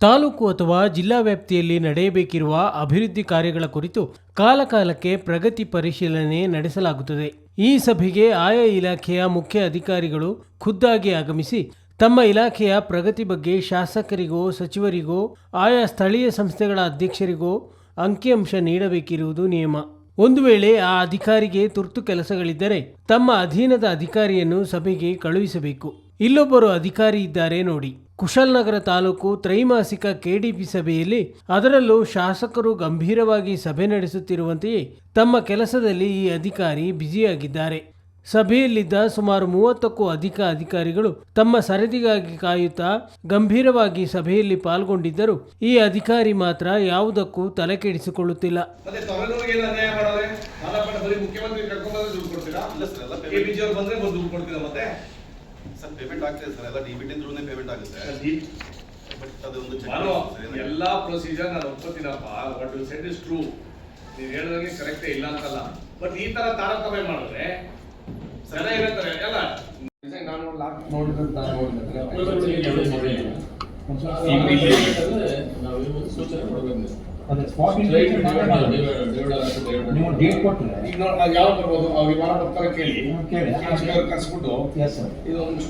ತಾಲೂಕು ಅಥವಾ ಜಿಲ್ಲಾ ವ್ಯಾಪ್ತಿಯಲ್ಲಿ ನಡೆಯಬೇಕಿರುವ ಅಭಿವೃದ್ಧಿ ಕಾರ್ಯಗಳ ಕುರಿತು ಕಾಲಕಾಲಕ್ಕೆ ಪ್ರಗತಿ ಪರಿಶೀಲನೆ ನಡೆಸಲಾಗುತ್ತದೆ. ಈ ಸಭೆಗೆ ಆಯಾ ಇಲಾಖೆಯ ಮುಖ್ಯ ಅಧಿಕಾರಿಗಳು ಖುದ್ದಾಗಿ ಆಗಮಿಸಿ ತಮ್ಮ ಇಲಾಖೆಯ ಪ್ರಗತಿ ಬಗ್ಗೆ ಶಾಸಕರಿಗೋ, ಸಚಿವರಿಗೋ, ಆಯಾ ಸ್ಥಳೀಯ ಸಂಸ್ಥೆಗಳ ಅಧ್ಯಕ್ಷರಿಗೋ ಅಂಕಿಅಂಶ ನೀಡಬೇಕಿರುವುದು ನಿಯಮ. ಒಂದು ವೇಳೆ ಆ ಅಧಿಕಾರಿಗೆ ತುರ್ತು ಕೆಲಸಗಳಿದ್ದರೆ ತಮ್ಮ ಅಧೀನದ ಅಧಿಕಾರಿಯನ್ನು ಸಭೆಗೆ ಕಳುಹಿಸಬೇಕು. ಇಲ್ಲೊಬ್ಬರು ಅಧಿಕಾರಿ ಇದ್ದಾರೆ ನೋಡಿ. ಕುಶಾಲನಗರ ತಾಲೂಕು ತ್ರೈಮಾಸಿಕ ಕೆಡಿಪಿ ಸಭೆಯಲ್ಲಿ ಅದರಲ್ಲೂ ಶಾಸಕರು ಗಂಭೀರವಾಗಿ ಸಭೆ ನಡೆಸುತ್ತಿರುವಂತೆಯೇ ತಮ್ಮ ಕೆಲಸದಲ್ಲಿ ಈ ಅಧಿಕಾರಿ ಬ್ಯುಸಿಯಾಗಿದ್ದಾರೆ. ಸಭೆಯಲ್ಲಿದ್ದ ಸುಮಾರು ಮೂವತ್ತಕ್ಕೂ ಅಧಿಕ ಅಧಿಕಾರಿಗಳು ತಮ್ಮ ಸರದಿಗಾಗಿ ಕಾಯುತ್ತಾ ಗಂಭೀರವಾಗಿ ಸಭೆಯಲ್ಲಿ ಪಾಲ್ಗೊಂಡಿದ್ದರೂ ಈ ಅಧಿಕಾರಿ ಮಾತ್ರ ಯಾವುದಕ್ಕೂ ತಲೆ ಕೆಡಿಸಿಕೊಳ್ಳುತ್ತಿಲ್ಲ ಮತ್ತೆ ತಮಿಳುನಾಡಿಗೆ ಅನ್ಯಾಯ ಮಾಡೋರೆ? ಮಾಲಾಪಟ್ಟ ಬರೀ ಮುಖ್ಯಮಂತ್ರಿ ಸರ್ ಪೇಮೆಂಟ್ ಆಗ್ತಿದೆ ಸರ್. ಎಲ್ಲ ಡಿ ಬಿ ಟಿ ಪೇಮೆಂಟ್ ಆಗುತ್ತೆ ಬಟ್ ಅದೊಂದು ಒಂದು ನಾನು ಎಲ್ಲಾ ಪ್ರೊಸೀಜರ್ ನಾನು ಒಪ್ಕೋತೀನಪ್ಪ. What you said is true ನೀವು ಹೇಳಿದಂಗೆ ಕರೆಕ್ಟೇ ಇಲ್ಲ ಅಂತಲ್ಲ. ಬಟ್ ಈ ತರ ತಾರತಮ್ಯ ಮಾಡಿದ್ರೆ ಜನ ಏನಂತಾರೆ ಎಲ್ಲ ನಾನು ಲಾಕ್ ನೋಡಿದಂತ ಅದೇ ಸ್ಪಾಟ್ ನೀವು ಡೇಟ್ ಕೊಟ್ಟರೆ ಈಗ ನೋಡಿ ನಾವು ಯಾವಾಗ ಬರ್ಬೋದು ಅವ್ರು ವಿಮಾನ ಬರ್ತಾರೆ ಕೇಳಿ ಕೇಳಿ. ಕರ್ಸ್ಬಿಟ್ಟು ಎಸ್ ಸರ್ ಇದು ಒಂದು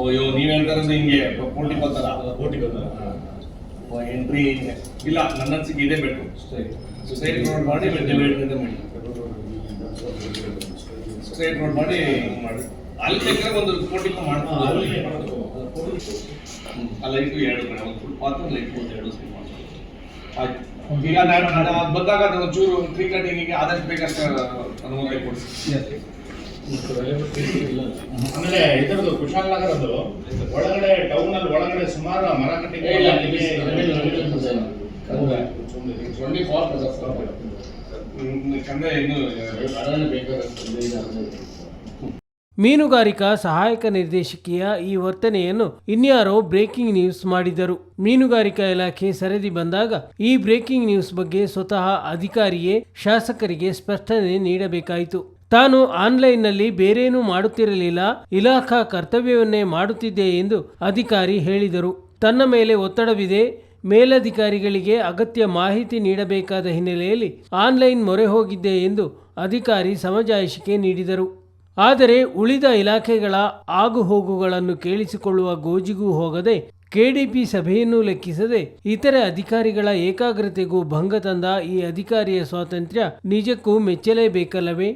ಅಯ್ಯೋ ನೀವು ಹೇಳ್ತಾರಂದ್ರೆ ಹಿಂಗೆ ಕೋಟಿ ಬಂದರ ಕೋಟಿ ಬಂದರ ಎಂಟ್ರಿ ಇಲ್ಲ ನನ್ನ ಅನ್ಸಿಕೆ ಇದೇ ಬೇಕು ಸ್ಟ್ರೈಟ್ ರೋಡ್ ಮಾಡಿ ಡಿವೈಡ್ ಮಾಡಿ ಸ್ಟ್ರೈಟ್ ರೋಡ್ ಮಾಡಿ ಮಾಡಿ. ಅಲ್ಲಿ ಬೇಕಾದ್ರೆ ಒಂದು ಕೋಟಿ ಮಾಡ್ಬೋದು. ಆ ಲೈಟ್ ಎರಡು ಕಡೆ ಒಂದು ಫುಟ್ಪಾತ್ ಲೈಕ್ ಲೈಟ್ ಒಂದು ಎರಡು ಸರಿ ಮಾಡ್ಬೋದು ಆಯ್ತು. ಈಗ ನಾನು ನಾನು ಅದ್ ಬಂದಾಗ ನಾನು ಒಂಚೂರು ಟ್ರೀ ಕಟಿಂಗಿಗೆ ಆದಷ್ಟು ಬೇಕಷ್ಟು ಅನುಮತಿ ಕೊಡಿಸಿ ಆಮೇಲೆ ಇದರದ್ದು ಕುಶಾಲನಗರದ್ದು ಒಳಗಡೆ ಟೌನ್ ಅಲ್ಲಿ ಒಳಗಡೆ ಸುಮಾರು ಮರ ಕಟ್ಟಿಗೆ ಇಲ್ಲ, ಟ್ವೆಂಟಿ ಫೋರ್ ಚಂದ ಇನ್ನು ಮೀನುಗಾರಿಕಾ ಸಹಾಯಕ ನಿರ್ದೇಶಕಿಯ ಈ ವರ್ತನೆಯನ್ನು ಇನ್ಯಾರೋ ಬ್ರೇಕಿಂಗ್ ನ್ಯೂಸ್ ಮಾಡಿದರು. ಮೀನುಗಾರಿಕಾ ಇಲಾಖೆ ಸರದಿ ಬಂದಾಗ ಈ ಬ್ರೇಕಿಂಗ್ ನ್ಯೂಸ್ ಬಗ್ಗೆ ಸ್ವತಃ ಅಧಿಕಾರಿಯೇ ಶಾಸಕರಿಗೆ ಸ್ಪಷ್ಟನೆ ನೀಡಬೇಕಾಯಿತು. ತಾನು ಆನ್ಲೈನ್ನಲ್ಲಿ ಬೇರೇನೂ ಮಾಡುತ್ತಿರಲಿಲ್ಲ, ಇಲಾಖಾ ಕರ್ತವ್ಯವನ್ನೇ ಮಾಡುತ್ತಿದ್ದೆ ಎಂದು ಅಧಿಕಾರಿ ಹೇಳಿದರು. ತನ್ನ ಮೇಲೆ ಒತ್ತಡವಿದೆ, ಮೇಲಧಿಕಾರಿಗಳಿಗೆ ಅಗತ್ಯ ಮಾಹಿತಿ ನೀಡಬೇಕಾದ ಹಿನ್ನೆಲೆಯಲ್ಲಿ ಆನ್ಲೈನ್ ಮೊರೆ ಹೋಗಿದ್ದೆ ಎಂದು ಅಧಿಕಾರಿ ಸಮಜಾಯಿಷಿಕೆ ನೀಡಿದರು. ಆದರೆ ಉಳಿದ ಇಲಾಖೆಗಳ ಆಗುಹೋಗುಗಳನ್ನು ಕೇಳಿಸಿಕೊಳ್ಳುವ ಗೋಜಿಗೂ ಹೋಗದೆ ಕೆಡಿಪಿ ಸಭೆಯನ್ನು ಲೆಕ್ಕಿಸದೆ ಇತರೆ ಅಧಿಕಾರಿಗಳ ಏಕಾಗ್ರತೆಗೂ ಭಂಗ ತಂದ ಈ ಅಧಿಕಾರಿಯ ಸ್ವಾತಂತ್ರ್ಯ ನಿಜಕ್ಕೂ ಮೆಚ್ಚಲೇಬೇಕಲ್ಲವೇ?